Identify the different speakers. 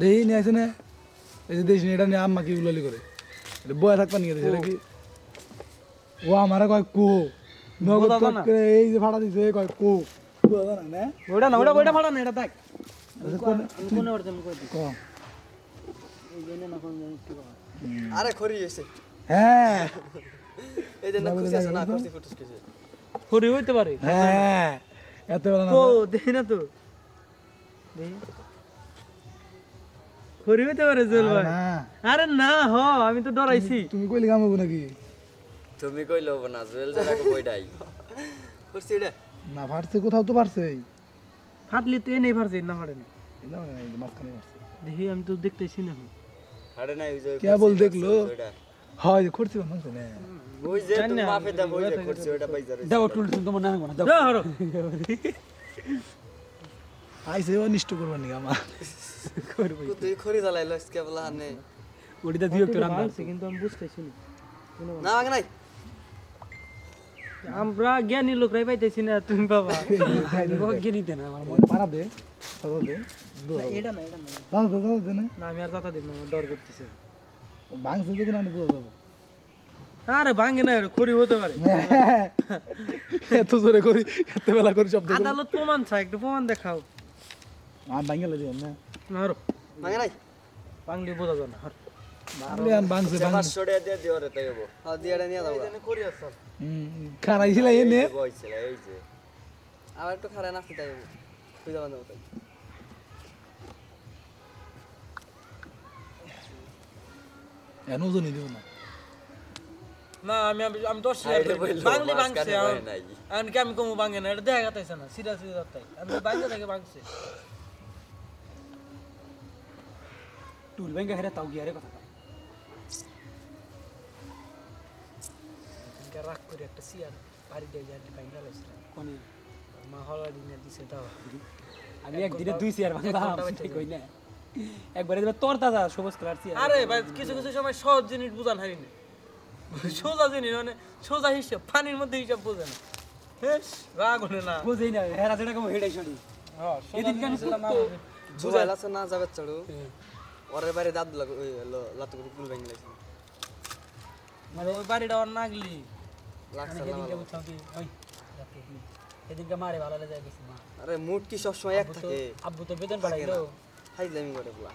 Speaker 1: দেহি নিয়ে আসে না। এই যে দেশ এটা নিয়ে আম্মা কি উলালি করে। এটা বয়া থাকবা নিয়ে দেশে কি? ও আমারে কয় কো। নগদ এই যে ভাড়া দিছে কয় কো। বোঝা না না?
Speaker 2: ওইটা না ওইটা ওইটা ভাড়া না এটা দেখ।
Speaker 1: আচ্ছা,
Speaker 3: আরে খড়ি এসে
Speaker 1: হ্যাঁ।
Speaker 3: এই যে না খুশি আছে না খুশি ফুটুস কিছু
Speaker 2: হরি হইতে পারে।
Speaker 1: হ্যাঁ এত বেলা না
Speaker 2: ও দেখি না তো। দেখি। হরি হইতে পারে জল ভাই।
Speaker 1: না।
Speaker 2: আরে না হ আমি তো ডরাইছি।
Speaker 1: তুমি কইলে কাম হব নাকি?
Speaker 3: তুমি কইলো না জুয়েল জায়গা বইটাই করছি এটা।
Speaker 1: না পারছে কোথাও তো পারছে
Speaker 2: ফাটলি তো এনেই পারছি না ফাটে না।
Speaker 1: মানে মাঝখানে পারছে
Speaker 2: দেখি আমি তো দেখতেছি না।
Speaker 3: হাড়ে নাই ওই যে
Speaker 1: কে বল দেখল। হয় যে করছি না। জানে
Speaker 3: ওই যে তুমি মাফে দা ওই যে করছি ওইটা পাইজা রইছে
Speaker 2: দাও টুল তোমার না না দাও। হরো
Speaker 1: আইসে ও নিষ্ঠ করবার নাকি আমার?
Speaker 3: তুই খড়ি জ্বালাইলো আজকে বলা হানে।
Speaker 2: ওডিটা দিও একটু রান্না। কিন্তু আমি বুঝতেছি না।
Speaker 3: না আগে নাই।
Speaker 2: আমরা জ্ঞানী লোকরাই পাইতেছি না তুমি বাবা। জ্ঞানী দেন আমার
Speaker 1: পারা দে দাদা দে।
Speaker 2: এটা না এটা না।
Speaker 1: দাদা দাদা দে না।
Speaker 2: না আমি আর কথা দিব না ডর করতেছে।
Speaker 1: ভাঙছে দেখে না আমি বুঝে যাব।
Speaker 2: আরে ভাঙে না খড়ি হতে পারে।
Speaker 1: এত জোরে করি এত বেলা করি শব্দ করি
Speaker 2: আদালত প্রমাণ চাই একটু প্রমাণ দেখাও।
Speaker 1: আর না
Speaker 2: না হরো
Speaker 3: আগে
Speaker 2: বাংলি বোঝা যায় না হর
Speaker 1: আমি আর ভাঙছে ভাঙছে
Speaker 3: পাঁচশো দিয়ে দিও রে তাই হব হ্যাঁ দিয়ে এটা নিয়ে যাব খড়ি আছে
Speaker 1: খারাইছিল এনে
Speaker 3: বইছিল এই যে আবার একটু খারাপ নাচতে তাই হব খুঁজে বান্ধব তাই
Speaker 1: এন ওজনই দিব না
Speaker 2: না আমি দশ বাংলি। আমি কি আমি কমু ভাঙে না এটা দেখা গেছে না সিধা সিধা তাই আমি ভাঙতে থেকে ভাঙছে টুল ভেঙে হেরে তাও গিয়ে কথা রাগ করে একটা সিয়ার বাড়ি দিয়ে যায় ভাঙে গেছে কোনি মা হলা দিনে দিছে তাও
Speaker 4: আমি একদিনে দুই চেয়ার ভাঙলাম কই না একবারে দিলে তোর দাদা সবুজ কালার চেয়ার
Speaker 2: আরে ভাই কিছু কিছু সময় সহজ জিনিস বুঝান হারি না সোজা জিনিস মানে সোজা হিসাব পানির মধ্যে হিসাব বোঝে না হেস, রাগ হলে না
Speaker 4: বুঝেই না হেরা যেটা কম হেডাই আমি
Speaker 3: জুবাইল আছে না যাবে চড়ু ওরের বাইরে দাঁত লাতু করে কুল ভেঙে লাগছে
Speaker 2: মানে ওই বাড়িটা ওর নাগলি।
Speaker 3: লাগছে না
Speaker 4: এদিনকে
Speaker 3: ভালো।
Speaker 4: বুঝছাম কি মারে ভালো লাগে
Speaker 3: আরে মুড কি সবসময় এক থাকে।
Speaker 4: আব্বু তো বেতন বাড়াই
Speaker 3: হাইজলামি করে বলা।